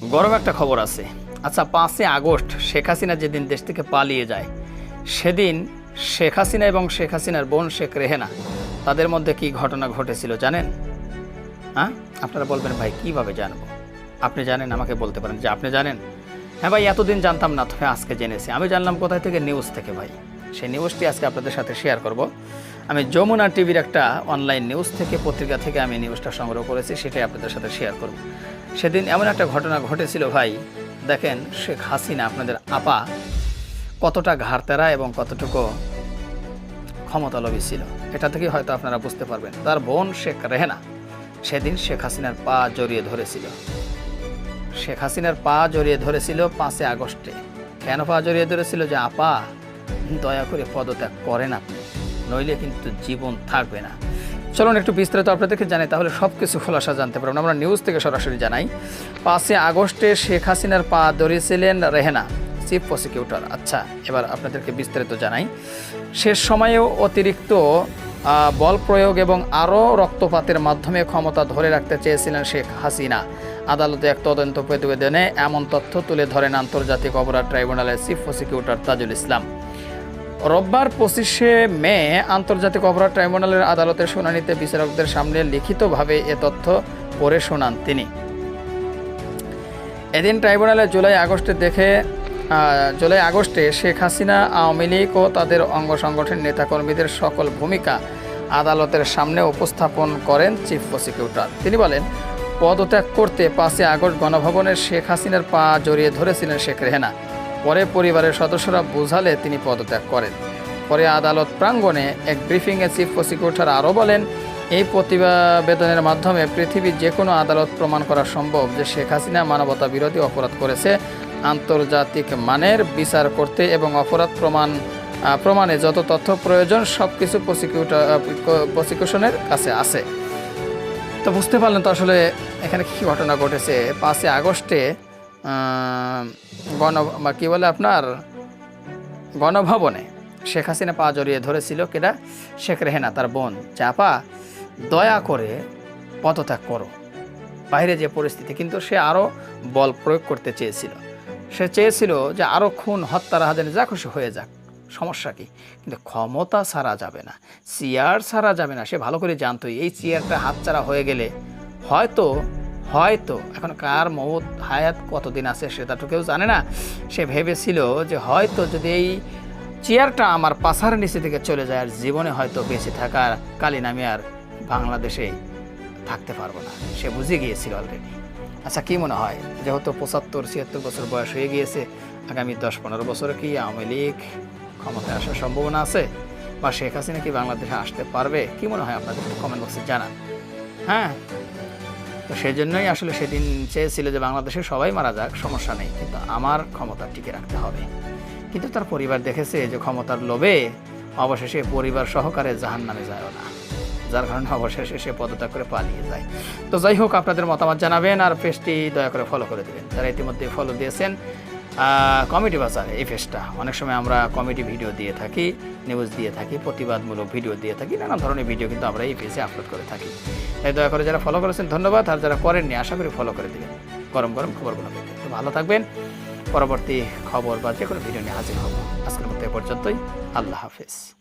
গরম একটা খবর আছে। আচ্ছা পাঁচই আগস্ট শেখ হাসিনা যেদিন দেশ থেকে পালিয়ে যায়, সেদিন শেখ হাসিনা এবং শেখ হাসিনার বোন শেখ রেহেনা, তাদের মধ্যে কি ঘটনা ঘটেছিল জানেন? হ্যাঁ? আপনারা বলবেন, ভাই, কীভাবে জানব? আপনি জানেন, আমাকে বলতে পারেন যে আপনি জানেন? হ্যাঁ ভাই, এতদিন জানতাম না, তবে আজকে জেনেছি। আমি জানলাম কোথায় থেকে নিউজ থেকে, ভাই। সেই নিউজটি আজকে আপনাদের সাথে শেয়ার করব। আমি যমুনা টিভির একটা অনলাইন নিউজ থেকে, পত্রিকা থেকে আমি নিউজটা সংগ্রহ করেছি, সেটাই আপনাদের সাথে শেয়ার করব। সেদিন এমন একটা ঘটনা ঘটেছিল ভাই। দেখেন শেখ হাসিনা আপনাদের আপা কতটা ঘাড়তেরা এবং কতটুকু ক্ষমতালবী ছিল। এটা থেকে হয়তো আপনারা বুঝতে পারবেন। তার বোন শেখ রেহেনা সেদিন শেখ হাসিনার পা জড়িয়ে ধরেছিল। শেখ হাসিনার পা জড়িয়ে ধরেছিল পাঁচে আগস্টে। কেন পা জড়িয়ে ধরেছিল যে, আপা, দয়া করে পদত্যাগ করেন আপনি। নইলে কিন্তু জীবন থাকবে না। চলুন একটু বিস্তারিত আপনাদেরকে জানাই, তাহলে সব কিছু খোলাসা জানতে পারবেন আমরা নিউজ থেকে সরাসরি জানাই, পাঁচই আগস্টে শেখ হাসিনার পা ধরেছিলেন রেহেনা চিফ প্রসিকিউটর আচ্ছা এবার আপনাদেরকে বিস্তারিত জানাই। শেষ সময়েও অতিরিক্ত বল প্রয়োগ এবং আরও রক্তপাতের মাধ্যমে ক্ষমতা ধরে রাখতে চেয়েছিলেন শেখ হাসিনা। আদালতে এক তদন্ত প্রতিবেদনে এমন তথ্য তুলে ধরেন আন্তর্জাতিক অপরাধ ট্রাইব্যুনালের চিফ প্রসিকিউটর তাজুল ইসলাম। রোববার পঁচিশে মে আন্তর্জাতিক অপরাধ ট্রাইব্যুনালের আদালতের শুনানিতে বিচারকদের সামনে লিখিতভাবে এ তথ্য পড়ে শোনান তিনি। এদিন ট্রাইব্যুনালে জুলাই আগস্টে দেখে জুলাই আগস্টে শেখ হাসিনা, আওয়ামী লীগ ও তাদের অঙ্গ সংগঠনের নেতাকর্মীদের সকল ভূমিকা আদালতের সামনে উপস্থাপন করেন চিফ প্রসিকিউটর। তিনি বলেন, পদত্যাগ করতে পাঁচই আগস্ট গণভবনের শেখ হাসিনার পা জড়িয়ে ধরেছিলেন শেখ রেহেনা। পরে পরিবারের সদস্যরা বোঝালে তিনি পদত্যাগ করেন। পরে আদালত প্রাঙ্গণে এক ব্রিফিংয়ে চিফ প্রসিকিউটর আরও বলেন, এই প্রতিবেদনের মাধ্যমে পৃথিবীর যে কোনো আদালত প্রমাণ করা সম্ভব যে শেখ হাসিনা মানবতা বিরোধী অপরাধ করেছে। আন্তর্জাতিক মানের বিচার করতে এবং অপরাধ প্রমাণ প্রমাণে যত তথ্য প্রয়োজন সব কিছু প্রসিকিউটর প্রসিকিউশনের কাছে আছে। তো বুঝতে পারলেন তো আসলে এখানে কী ঘটনা ঘটেছে। পাঁচই আগস্টে গণ বা কী বলে আপনার? গণভবনে শেখ হাসিনা পা জড়িয়ে ধরেছিল কেটা শেখ রেহেনা, তার বোন। চাপা দয়া করে পদত্যাগ করো। বাইরে যে পরিস্থিতি, কিন্তু সে আরও বল প্রয়োগ করতে চেয়েছিল। সে চেয়েছিল যে আরও খুন হত্যা রাহাজানি, যা খুশি হয়ে যাক। সমস্যা কি? কিন্তু ক্ষমতা ছাড়া যাবে না। চেয়ার ছাড়া যাবে না। সে ভালো করে জানতো এই চেয়ারটা হাতছাড়া হয়ে গেলে হয়তো হয়তো। এখন কার মৌত, হায়াত কতদিন আছে সেটা তো কেউ জানে না। সে ভেবেছিল যে হয়তো যদি এই চেয়ারটা আমার পাশার নিচে থেকে চলে যায় আর জীবনে হয়তো বেঁচে থাকার কালীন আমি আর বাংলাদেশে থাকতে পারব না। সে বুঝে গিয়েছিল অলরেডি আচ্ছা কী মনে হয়? যেহেতু পঁচাত্তর, ছিয়াত্তর বছর বয়স হয়ে গিয়েছে, আগামী দশ পনেরো বছরে কি আওয়ামী লীগ ক্ষমতায় আসার সম্ভাবনা আছে? বা শেখ হাসিনা কি বাংলাদেশে আসতে পারবে? কি মনে হয় আপনাদের? কমেন্ট বক্সে জানান। হ্যাঁ? তো সেই জন্যই আসলে সেদিন চেয়েছিল যে বাংলাদেশে সবাই মারা যাক, সমস্যা নেই, কিন্তু আমার ক্ষমতা টিকে রাখতে হবে। কিন্তু তার পরিবার দেখেছে যে ক্ষমতার লোভে অবশেষে পরিবার সহকারে জাহান নামে যায় না, যার কারণে অবশেষে সে পদত্যাগ করে পালিয়ে যায়। তো যাই হোক, আপনাদের মতামত জানাবেন আর পেজটি দয়া করে ফলো করে দেবেন। যারা ইতিমধ্যে ফলো দিয়েছেন কমেডি বাজার, এই ফেসটা। অনেক সময় আমরা কমেডি ভিডিও দিয়ে থাকি নিউজ দিয়ে থাকি, প্রতিবাদমূলক ভিডিও দিয়ে থাকি, নানা ধরনের ভিডিও কিন্তু আমরা এই পেজে আপলোড করে থাকি। তাই দয়া করে যারা ফলো করেছেন, ধন্যবাদ। আর যারা করেননি, আশা করি ফলো করে দেবেন। গরম গরম খবরগুলো পেতে ভালো থাকবেন। পরবর্তী খবর বা যে কোনো ভিডিও নিয়ে হাজির হব। আজকের মধ্যে পর্যন্তই। আল্লাহ হাফেজ।